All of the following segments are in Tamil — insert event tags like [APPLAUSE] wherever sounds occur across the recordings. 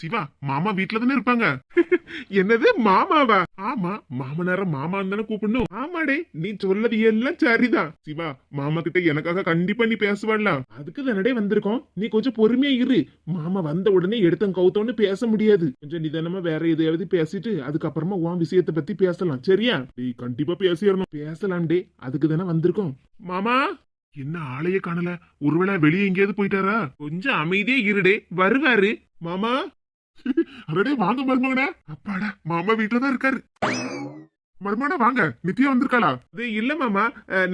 சிவா மாமா வீட்ல தானே இருப்பாங்க? [LAUGHS] என்னது மாமாவா? ஆமா மாமனார மாமான்னு தானே கூப்பிடணும். ஆமாடே நீ சொல்லது எல்லாம் சரிதான். சிவா மாமா கிட்ட எனக்காக கண்டிப்பா நீ பேசுவாள்ல அதுக்கு தானடே வந்திருக்கோம். நீ கொஞ்சம் பொறுமையா இரு. மாமா வந்த உடனே எடுத்தம் கவுத்தோன்னு பேச முடியாது. கொஞ்சம் நிதானமா வேற எதையாவது பேசிட்டு அதுக்கப்புறமா உன் விஷயத்தை பத்தி பேசலாம். சரியா? டேய் கண்டிப்பா பேசிடணும். பேசலாம்டே அதுக்கு தானே வந்திருக்கோம். மாமா? என்ன ஆளையே காணல? ஒருவேளை வெளியே எங்கேயாவது போயிட்டாரா? கொஞ்சம் அமைதியே இருடே. வருவாரு. மாமா? அரடே வாங்க மருமகனே. அப்பாடா மாமா வீட்டுல தான் இருக்காரு. மருமகனா வாங்க. நித்யா வந்திருக்காளா? அது இல்ல மாமா.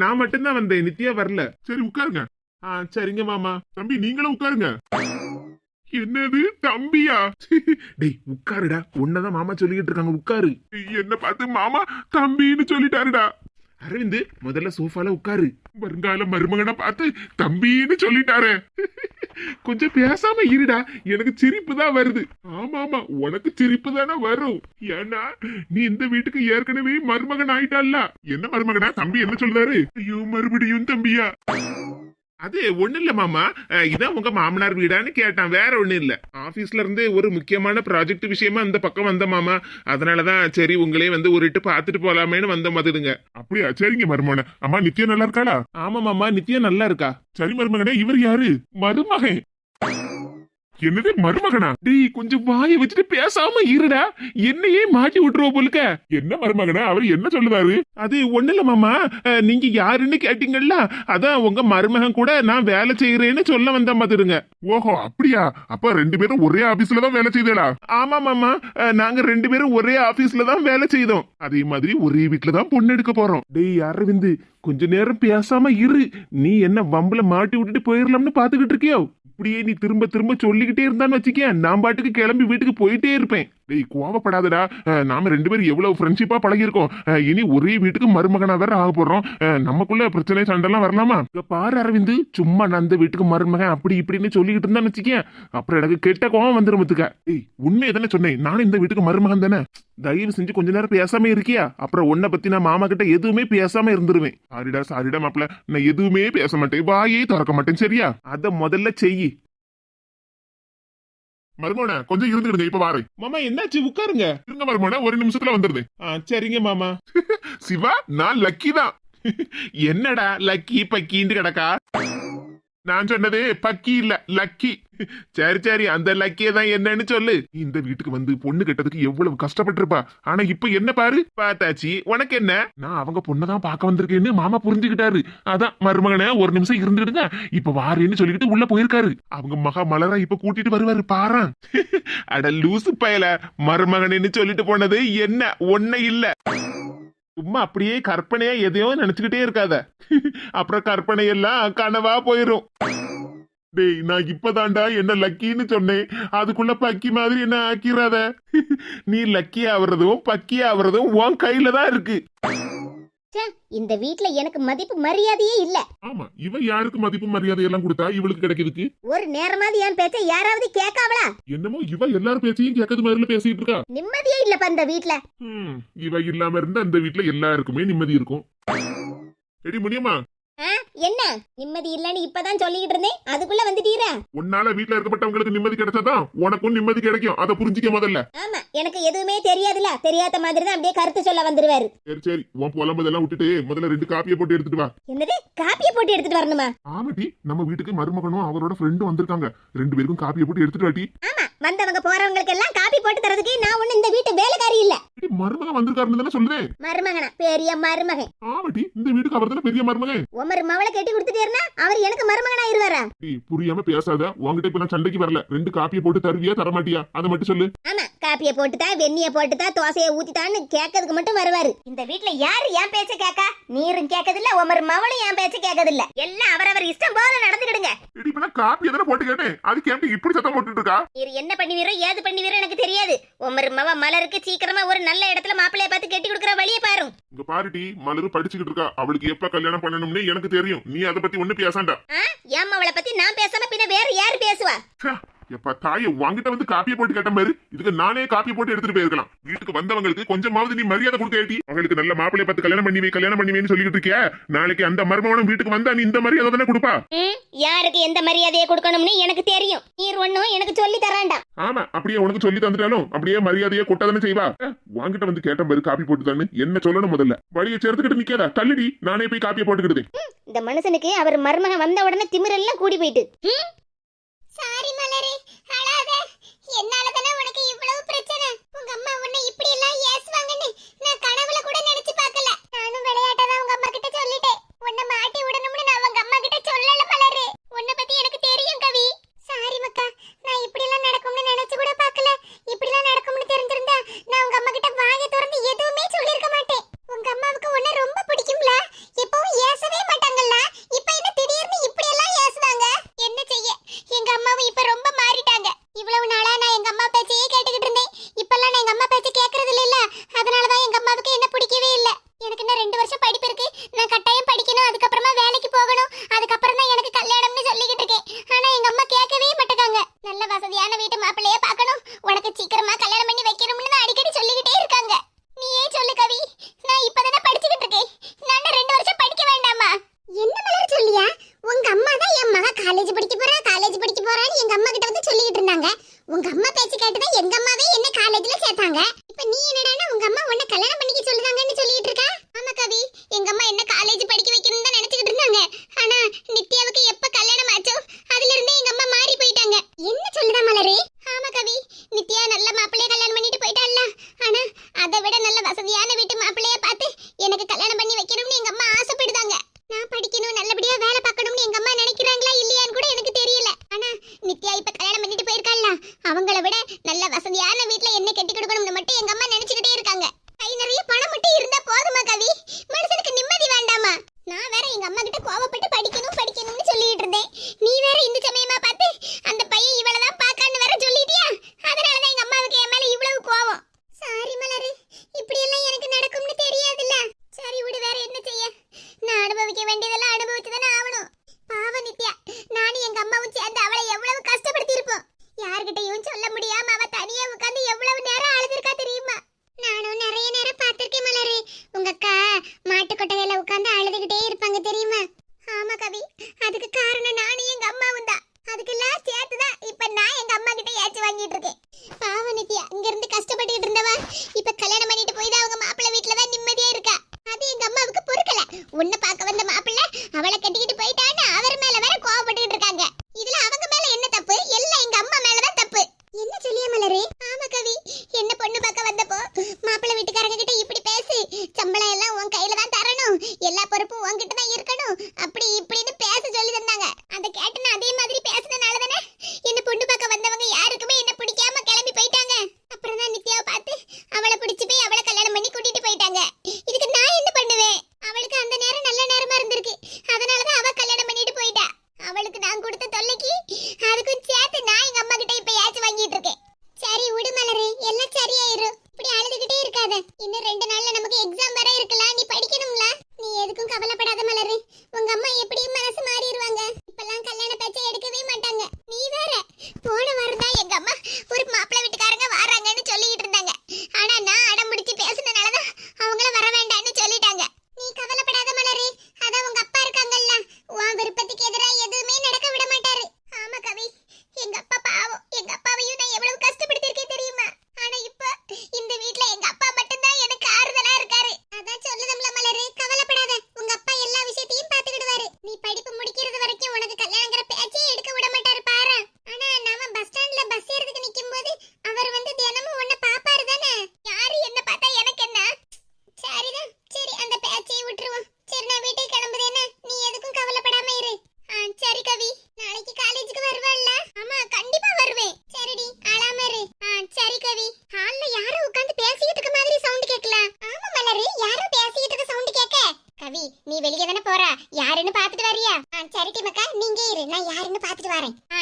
நான் மட்டும்தான் வந்தேன். நித்யா வரல. சரி உட்காருங்க. ஆ சரிங்க மாமா. தம்பி நீங்களும் உட்காருங்க. என்னது? தம்பியா? டேய் உட்காருடா. உன்னதான் மாமா சொல்லிக்கிட்டு இருக்காங்க. உட்காரு. என்ன பார்த்து மாமா தம்பின்னு சொல்லிட்டாருடா. அரவிந்த் முதல்ல சோஃபால உட்காரு. வருங்கால மருமகனை பார்த்து தம்பின்னு சொல்லிட்டாரு. கொஞ்சம் பேசாம இருடா எனக்கு சிரிப்பு தான் வருது. ஆமா ஆமா உனக்கு சிரிப்பு தானே வரும். ஏன்னா நீ இந்த வீட்டுக்கு ஏற்கனவே மருமகன் ஆயிட்டால என்ன மருமகனா? தம்பி என்ன சொல்றாரு? ஐயோ மறுபடியும் தம்பியா? அது ஒண்ணு இல்ல மாமா. இதான் உங்க மாமனார் வீடான்னு கேட்டான். வேற ஒண்ணு இல்ல. ஆபீஸ்ல இருந்து ஒரு முக்கியமான ப்ராஜெக்ட் விஷயமா அந்த பக்கம் வந்த மாமா. அதனாலதான் சரி உங்களே வந்து ஒரு இட்டு பாத்துட்டு போலாமேன்னு வந்த மாதிரிங்க அப்படியா? சரிங்க மருமகன அம்மா நித்யா நல்லா இருக்காளா? ஆமா மாமா நித்யா நல்லா இருக்கா? சரி மருமகனே இவர் யாரு? மருமகன். என்னது மருமகனா? டேய் கொஞ்சம் வாயை வச்சுட்டு பேசாம இருடா. என்னையே மாட்டி விட்டுருவ போலுக்க. என்ன மருமகனா? அவர் என்ன சொல்லுவாரு அது ஒண்ணு இல்ல மாமா. அஹ், நீங்க யாருன்னு கேட்டீங்கல்ல? அதான் உங்க மருமகன் கூட நான் வேலை செய்யறேன்னு சொல்ல வந்த மாதிரிங்க ஓஹோ அப்படியா? அப்ப ரெண்டு பேரும் ஒரே ஆபீஸ்ல தான் வேலை செய்தேடா ஆமா மாமா. நாங்க ரெண்டு பேரும் ஒரே ஆபீஸ்ல தான் வேலை செய்தோம். அதே மாதிரி ஒரே வீட்ல தான் பொண்ணு எடுக்க போறோம். டேய் அரவிந்த் கொஞ்ச நேரம் பேசாம இரு. நீ என்ன வம்புல மாட்டி விட்டுட்டு போயிடலாம்னு பாத்துக்கிட்டு இருக்கியோ? இப்படியே நீ திரும்ப திரும்ப சொல்லிக்கிட்டே இருந்தான்னு வச்சுக்க நான் பாட்டுக்கு கிளம்பி வீட்டுக்கு போயிட்டே இருப்பேன். டேய் கோவப்படாதடா. நாம ரெண்டு பேரும் எவ்வளவு ஃப்ரெண்ட்ஷிப்பா பழகிருக்கோம் இனி ஒரே வீட்டுக்கு மருமகனா வேற ஆக போறோம். நமக்குள்ள பிரச்சனை சண்டைலாம் வரலாமா? இப்ப பாரு அரவிந்த் சும்மா நான் அந்த வீட்டுக்கு மருமகன் அப்படி இப்படின்னு சொல்லிக்கிட்டு இருந்தா வச்சுக்க அப்புறம் எனக்கு கெட்ட கோவம் வந்துடும் பாத்துக்க. ஏய் உண்மையை தானே சொன்னேன். நானும் இந்த வீட்டுக்கு மருமகன் தானே. தயவு செஞ்சு கொஞ்ச நேரம் பேசாம இருக்கியா? அப்புறம் உன்னை பத்தி நான் மாமா கிட்ட எதுவுமே பேசாம இருந்துருவேன். சாரிடா சாரிடா மாப்பிள நான் எதுவுமே பேச மாட்டேன். வாயே திறக்க மாட்டேன் சரியா? அதை முதல்ல செய் மருமோன கொஞ்சம் இருந்துடுங்க இப்ப வாரேன். மாமா என்னாச்சு? உட்காருங்க. இருங்க மருமோன ஒரு நிமிஷத்துல வந்துருது. சரிங்க மாமா. சிவா நான் லக்கி தான். [LAUGHS] என்னடா லக்கி பக்கின்னு கிடக்கா? நான் சொன்னது பக்கி இல்ல லக்கி. சரி சரி அந்த லக்கிய தான் என்னன்னு சொல்லு. இந்த வீட்டுக்கு வந்து பொண்ணு கெட்டதுக்கு எவ்வளவு கஷ்டப்பட்டிருப்பா. ஆனா இப்ப என்ன பாரு? பார்த்தாச்சி உனக்கு என்ன? நான் அவங்க பொண்ணதான் பார்க்க வந்திருக்கேன்னு மாமா புரிஞ்சுக்கிட்டாரு. அதான் மருமகனே ஒரு நிமிஷம் இருந்துடுங்க. இப்ப வாரேன்னு சொல்லிட்டு உள்ள போயிருக்காரு. அவங்க மகா மலரா இப்ப கூட்டிட்டு வருவாரு பாரு. அட லூசு பயல. மருமகனேன்னு சொல்லிட்டு போனது என்ன? ஒன்ன இல்ல. சும்மா அப்படியே கற்பனையா எதையோ நினைச்சுக்கிட்டே இருக்காத. [LAUGHS] அப்புறம் கற்பனை எல்லாம் கனவா போயிரும். டேய் நான் இப்பதான்டா என்ன லக்கின்னு சொன்னேன். அதுக்குள்ள பக்கி மாதிரி என்ன ஆக்கிறாத? [LAUGHS] நீ லக்கி ஆவறதும் பக்கி ஆவறதும் உன் கையில தான் இருக்கு. இந்த வீட்ல எனக்கு மதிப்பு மரியாதையே இல்ல. ஆமா இவ யாருக்கு மதிப்பு மரியாதை எல்லாம் கொடுத்தா இவளுக்கு கிடைக்குதுக்கு? ஒரு நேரமாவது என் பேச்ச யாராவது கேட்காவளா? என்னமோ இவ எல்லாரும் பேச்சையும் கேட்கறது மாதிரில பேசிட்டு இருக்கா? நிம்மதியே இல்லப்பா இந்த வீட்ல. இவ இல்லாம இருந்தா அந்த வீட்ல எல்லாருக்குமே நிம்மதி இருக்கும். எடி முடியுமா ஆ, என்ன? நிம்மதி இல்லன்னு இப்பதான் சொல்லிக்கிட்டு இருந்தேன். அதுக்குள்ள வந்துட்டீரா? உன்னால வீட்ல இருக்கப்பட்டவங்களுக்கு நிம்மதி கிடைச்சாதான் உனக்கும் நிம்மதி கிடைக்கும். அதை புரிஞ்சுக்க முதல்ல. ஆமா எனக்கு எதுவுமே தெரியாதுல. தெரியாத மாதிரி தான் அப்படியே கருத்து சொல்ல வந்துருவாரு. சரி சரி. உன் புலம்பதெல்லாம் விட்டுட்டு முதல்ல ரெண்டு காப்பியை போட்டு எடுத்துட்டு வா. என்னது? காப்பியை போட்டு எடுத்துட்டு வரணுமா? ஆமாட்டி நம்ம வீட்டுக்கு மருமகனும் அவரோட ஃப்ரெண்டும் வந்திருக்காங்க. ரெண்டு பேருக்கும் காப்பியை போட்டு எடுத்துட்டு வாட்டி ஆமா வந்தவங்க போறவங்களுக்கு எல்லாம் காப்பி போட்டு தரதுக்கு நான் ஒண்ணு இந்த வீட்டு வேலைக்காரி இல்ல. மருமகன் வந்திருக்காருன்னு தானே சொல்லுதேன் மருமகனா? பெரிய மருமகன். ஆமாட்டி இந்த வீட்டுக்கு அவர் தானே பெரிய மருமகன்? உமர் மவளை கட்டி கொடுத்துட்டேருனா அவர் எனக்கு மருமகனா இருவாரா புரியாம பேசாத. இப்ப நான் சண்டைக்கு வரல. ரெண்டு காப்பியை போட்டு தருவியா தரமாட்டியா? அதை மட்டும் சொல்லு. ஆமா காப்பிய போட்டுதா வெந்நிய போட்டுதா தோசைய ஊத்திட்டான்னு கேட்கறதுக்கு மட்டும் வருவாரு. இந்த வீட்ல யாரு என் பேச்ச கேக்கா? நீரும் கேட்கதில்ல உமர் மவளும் என் பேச்ச கேட்கதில்ல எல்லாம் அவரவர் இஷ்டம் போல நடந்துக்கிடுங்க. இப்ப போட்டு கேட்டேன். அது கேட்டு இப்படி சத்தம் போட்டுட்டு இருக்கா? நீர் என்ன பண்ணுவீரோ ஏது பண்ணுவீரோ எனக்கு தெரியாது. உமர் மவ மலருக்கு சீக்கிரமா ஒரு நல்ல இடத்துல மாப்பிள்ளைய பார்த்து கட்டி கொடுக்குற வழியை பாரு. இங்க பாருடி மலரு படிச்சுக்கிட்டு இருக்கா. அவளுக்கு எப்ப கல்யாணம் பண்ணணும்னு எனக்கு தெரியும். நீ அதை பத்தி ஒண்ணு பேசாண்டா. என் மவளை பத்தி நான் பேசாம பின்ன வேற யாரு பேசுவா? எப்பா தாயை வாங்கிட்ட வந்து காப்பிய போட்டு கேட்ட மாதிரி இதுக்கு நானே காப்பி போட்டு எடுத்துட்டு போயிருக்கலாம். வீட்டுக்கு வந்தவங்களுக்கு கொஞ்சமாவது நீ மரியாதை கொடுத்தேட்டி அவங்களுக்கு நல்ல மாப்பிள்ளைய பார்த்து கல்யாணம் பண்ணி கல்யாணம் பண்ணுவேன்னு சொல்லிட்டு இருக்கியா? நாளைக்கு அந்த மர்மவனும் வீட்டுக்கு வந்தா நீ இந்த மரியாதை தானே கொடுப்பா? யாருக்கு எந்த மரியாதையை கொடுக்கணும்னு எனக்கு தெரியும். நீர் ஒண்ணும் எனக்கு சொல்லி தரேன்டா ஆமா அப்படியே உனக்கு சொல்லி தந்துட்டாலும் அப்படியே மரியாதையை கொட்டாதானே செய்வா. வாங்கிட்ட வந்து கேட்ட மாதிரி காப்பி போட்டு தானே என்ன சொல்லணும் முதல்ல? வழியை சேர்த்துக்கிட்டு நிக்காதா தள்ளிடி நானே போய் காப்பியை போட்டுக்கிட்டு இந்த மனுஷனுக்கு அவர் மர்மகன் வந்த உடனே திமிரெல்லாம் கூடி போயிட்டு. சாரிமா என்னால தானே உனக்கு இவ்வளவு பிரச்சனை? உங்க அம்மா உன்னை இப்படி எல்லாம் ஏசுவாங்கன்னு நான் கனவுல கூட நினைச்சு பார்க்கல. நானும் விளையாட்டா தான் உங்க அம்மா கிட்ட சொல்லிட்டேன். உன்னை மாட்டி விடணும்னு நான் கேட்டு தான் எங்க அம்மாவே என்ன காலேஜ்ல சேர்த்தாங்க.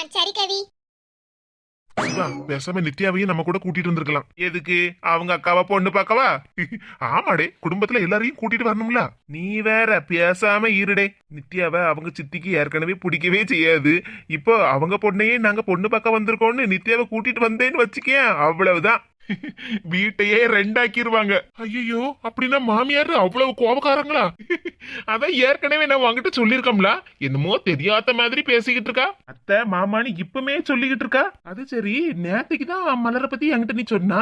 சரி கவி. பேசாம நித்யாவையும் நம்ம கூட கூட்டிட்டு வந்திருக்கலாம். எதுக்கு? அவங்க அக்காவா பொண்ணு பாக்கவா ஆமாடே குடும்பத்துல எல்லாரையும் கூட்டிட்டு வரணும்ல. நீ வேற பேசாம இருடே. நித்யாவை அவங்க சித்திக்கு ஏற்கனவே பிடிக்கவே செய்யாது. இப்போ அவங்க பொண்ணையே நாங்க பொண்ணு பக்கம் வந்திருக்கோம்னு நித்யாவை கூட்டிட்டு வந்தேன்னு வச்சுக்கேன். அவ்வளவுதான். வீட்டையே ரெண்டாக்கிருவாங்க. ஐயோ அப்படின்னா மாமியார் அவ்வளவு கோபக்காரங்களா? அதான் ஏற்கனவே நான் உங்ககிட்ட சொல்லியிருக்கோம்ல என்னமோ தெரியாத மாதிரி பேசிக்கிட்டு இருக்கா? அத்தை மாமான்னு இப்பமே சொல்லிக்கிட்டு இருக்கா? அது சரி நேத்துக்கு தான் மலரை பத்தி என்கிட்ட நீ சொன்னா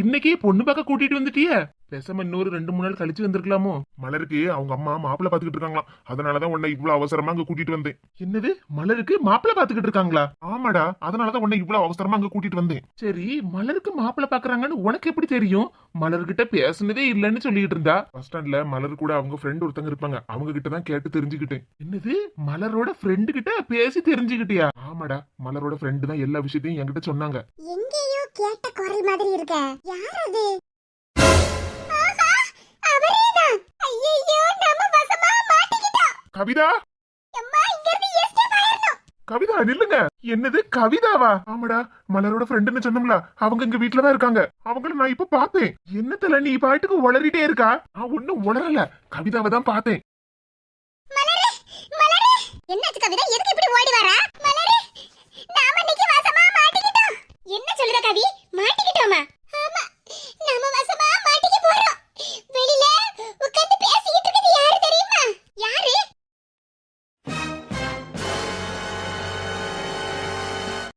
இன்னைக்கே பொண்ணு பார்க்க கூட்டிட்டு வந்துட்டியே? பேசாம இன்னொரு ரெண்டு மூணு நாள் கழிச்சு வந்திருக்கலாமோ? மலருக்கு அவங்க அம்மா மாப்பிள்ள பாத்துக்கிட்டு இருக்காங்களாம். அதனாலதான் உன்னை இவ்வளவு அவசரமா அங்க கூட்டிட்டு வந்தேன். என்னது? மலருக்கு மாப்பிள்ள பாத்துக்கிட்டு இருக்காங்களா? ஆமாடா அதனாலதான் உன்னை இவ்வளவு அவசரமா அங்க கூட்டிட்டு வந்தேன். சரி மலருக்கு மாப்பிள்ள பாக்குறாங்கன்னு உனக்கு எப்படி தெரியும்? மலர்கிட்ட பேசுனதே இல்லைன்னு சொல்லிட்டு இருந்தா? பஸ் ஸ்டாண்ட்ல மலர் கூட அவங்க ஃப்ரெண்ட் ஒருத்தங்க இருப்பாங்க. அவங்க கிட்ட தான் கேட்டு தெரிஞ்சுக்கிட்டேன். என்னது? மலரோட ஃப்ரெண்டு கிட்ட பேசி தெரிஞ்சுக்கிட்டியா? ஆமாடா மலரோட ஃப்ரெண்டு தான் எல்லா விஷயத்தையும் என்கிட்ட சொன்னாங்க. எங்கேயோ கேட்ட குரல் மாதிரி இருக்க. யார் அது? கவிதா? கவிதா நில்லுங்க. என்னது கவிதாவா? ஆமாடா மலரோட ஃப்ரெண்டுன்னு சொன்னோம்ல அவங்க இங்க வீட்டுல தான் இருக்காங்க. அவங்கள நான் இப்ப பார்த்தேன். என்னத்துல நீ பாட்டுக்கு உளறிட்டே இருக்கா? நான் ஒண்ணும் உளரல கவிதாவை தான் பார்த்தேன். என்ன சொல்லுற கவி? மாட்டிக்கிட்டோமா? ஆமா நாம வசமா